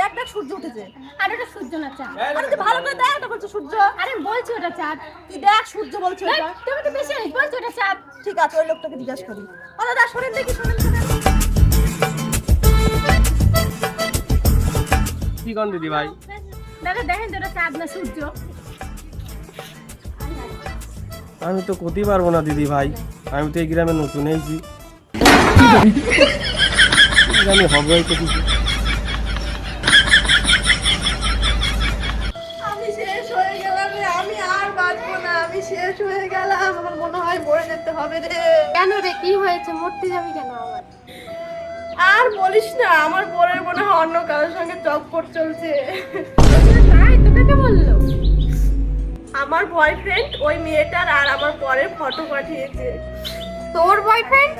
দেখ দেখ সূর্য উঠেছে। আর ওটা সূর্য না চাঁদ। আরে তুই ভালো করে দেখ বলছো সূর্য। আরে বলছি ওটা চাঁদ। তুই দেখ সূর্য বলছো এটা তুমি তো বেশি বলছি ওটা চাঁদ। ঠিক আছে ওই লোকটাকে জিজ্ঞাস করি। ও দাদা শোনেন দেখি শোনেন শোনেন। কি কন দিদি ভাই? দাদা দেখেন তো ওটা চাঁদ না সূর্য। আমি তো করতে পারব না দিদি ভাই। আমি তো এই গ্রামে নতুন এসেছি জানি হবে তো কিছু আমি শেষ হয়ে গেলাম রে আমি আর বাঁচবো না আমি শেষ হয়ে গেলাম আমার মনে হয় মরে যেতে হবে রে। কেন রে কি হয়েছে? মরতে যাবি কেন আবার? আর বলিস না আমার বোনের মনে হয় অন্য কারোর সঙ্গে চক্কর চলছে। তাই তোকে কে বলল? আমার বয়ফ্রেন্ড ওই মেয়েটার আর আমার পরের ফটো পাঠিয়েছে। তোর বয়ফ্রেন্ড